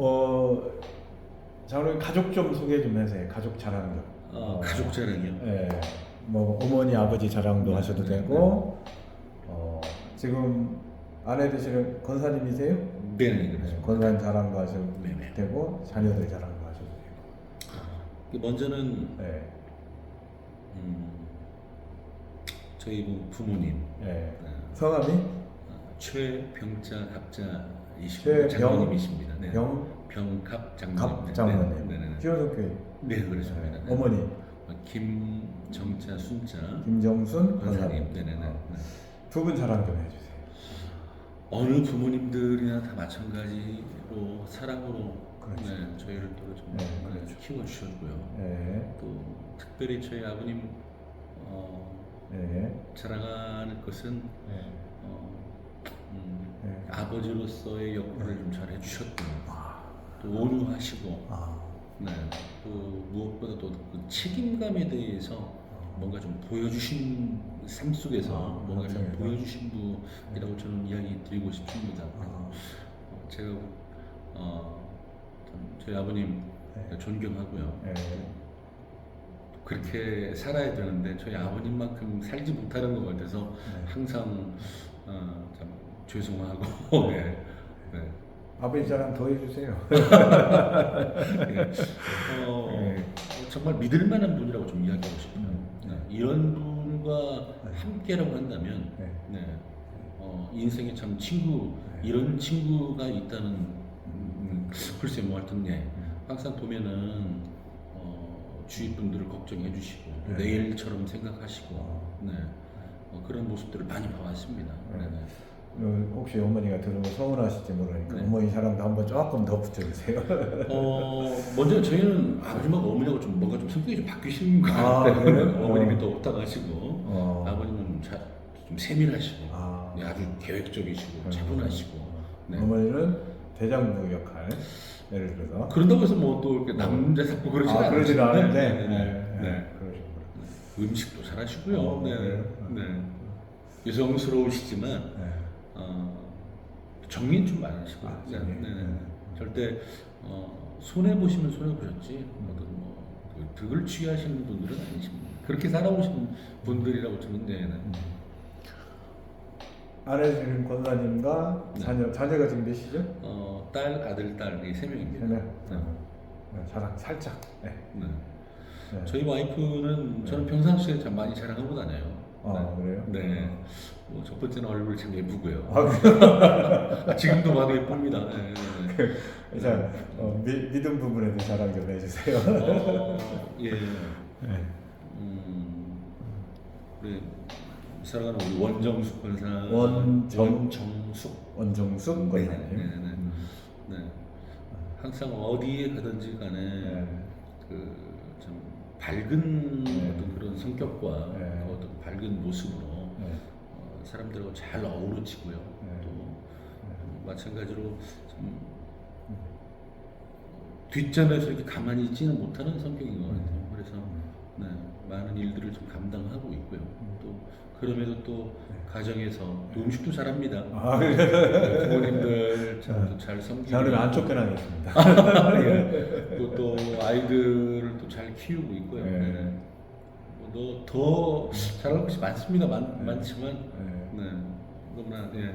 어, 장로님 가족 좀 소개 좀 해주세요. 가족 자랑 좀. 어, 가족 자랑이요. 예. 뭐 어머니 아버지 자랑도 네, 하셔도 네, 되고 어, 지금 아내 되시는 권사님이세요? 네, 네, 네, 그렇죠. 권사님 자랑도 하셔도 네, 네. 되고 자녀들 자랑도 하셔도 되고. 그 먼저는 네. 음, 저희 뭐 부모님 네. 어, 성함이 어, 최병자 갑자이시고 장로님이십니다. 네. 병 병갑 장로님. 갑 네, 장로님. 네, 네, 네. 기호석교회. 네, 그렇습니다. 네. 네. 어머니 어, 김정자 순자 김정순 권사님. 네, 네, 네. 네. 두 분 자랑 좀 해주세요. 어느 부모님들이나 다 마찬가지로 사랑으로 그렇죠. 네, 저희를 또 좀, 네, 네, 그렇죠. 키워 주셨고요. 네. 또 특별히 저희 아버님 어, 네. 자랑하는 것은 네. 어, 음, 네. 아버지로서의 역할을 좀 잘 해주셨고 아. 또 온유하시고 아. 네, 또 무엇보다 또그 책임감에 대해서 뭔가 좀 보여주신 삶 속에서 아, 뭔가 좀 맞습니다. 보여주신 분이라고 저는 이야기 드리고 싶습니다. 아. 어, 제가 어, 참 저희 아버님 네. 존경하고요. 네. 그렇게 살아야 되는데 저희 아버님만큼 살지 못하는 것 같아서 네. 항상 어, 참 죄송하고 네. 네. 아버지 자랑 더 해주세요. 예. 어, 네. 정말 믿을 만한 분이라고 좀 이야기하고 싶어요. 음, 네. 네. 이런 분과 네. 함께라고 한다면 네. 네. 어, 인생에 참 친구 네. 이런 친구가 있다는 음, 글쎄 뭐 하여튼 네. 항상 보면은 어, 주위 분들을 걱정해 주시고 또 네. 내일처럼 생각하시고 어. 네. 어, 그런 모습들을 많이 봐왔습니다. 네. 네. 네. 어, 혹시 어머니가 들으면 서운하실지 모르니까 네. 어머니 자랑도 한번 조금 더 붙여주세요. 어, 먼저 저희는 아버님하고 어머니하고 좀 뭔가 좀 성격이 좀 바뀌신 것 아, 같아요. 그래요? 어머님이 어. 또 오타가시고 어. 아버님은 자, 좀 세밀하시고 아. 네, 아주 계획적이시고 어. 차분하시고 네. 어머니는 대장부 역할 예를 들어서 그런다고 해서 뭐 또 이렇게 남자 잡고 그러지 아, 않으시는데 않은데 네, 네, 네, 네. 네. 그러시구나. 음식도 잘하시고요. 어, 네, 그래요? 네. 여성스러우시지만 네. 어, 정리는 좀 많으시고 아, 네? 네, 네. 네. 절대 어, 손해 보시면 손해 보셨지 어떤 뭐그 득을 취하시는 분들은 아니십니다. 그렇게 살아오신 분들이라고 저는 네, 네. 음. 아내 되는 권사님과 네. 자녀 자녀가 지금 몇이죠? 어, 딸, 아들, 딸이 세 명입니다. 네. 네, 자랑 살짝. 네. 네. 네. 저희 와이프는 저는 평상시에 참 많이 자랑하고 다녀요. 아, 그래요? 네. 뭐 첫 번째는 얼굴 참 예쁘고요. 아, 아, 지금도 봐도 예쁩니다. 네, 네, 네. 자, 어, 미, 믿음 부분에도 자랑 좀 해주세요. 어, 예. 네. 음, 우리 사랑하는 우리 원정숙 권사. 원정- 원정숙. 원정숙 네, 권사님. 네, 네, 네. 음. 네. 항상 어디에 가든지 간에 네. 그좀 밝은 네. 어떤 그런 성격과 네. 밝은 모습으로 네. 어, 사람들하고 잘 어우러지고요. 네. 또 어, 마찬가지로 좀 뒷전에서 이렇게 가만히 있지는 못하는 성격인 것 같아요. 그래서 네, 많은 일들을 좀 감당하고 있고요. 또 그럼에도 또 가정에서 또 음식도 잘합니다. 아, 네, 부모님들 참잘 섬기고 장로님 안 쫓겨나겠습니다. 예. 또, 또 아이들을 또 잘 키우고 있고요. 네. 네. 뭐더 잘할 것이 많습니다. 많, 네. 많지만 네. 네, 너무나 예,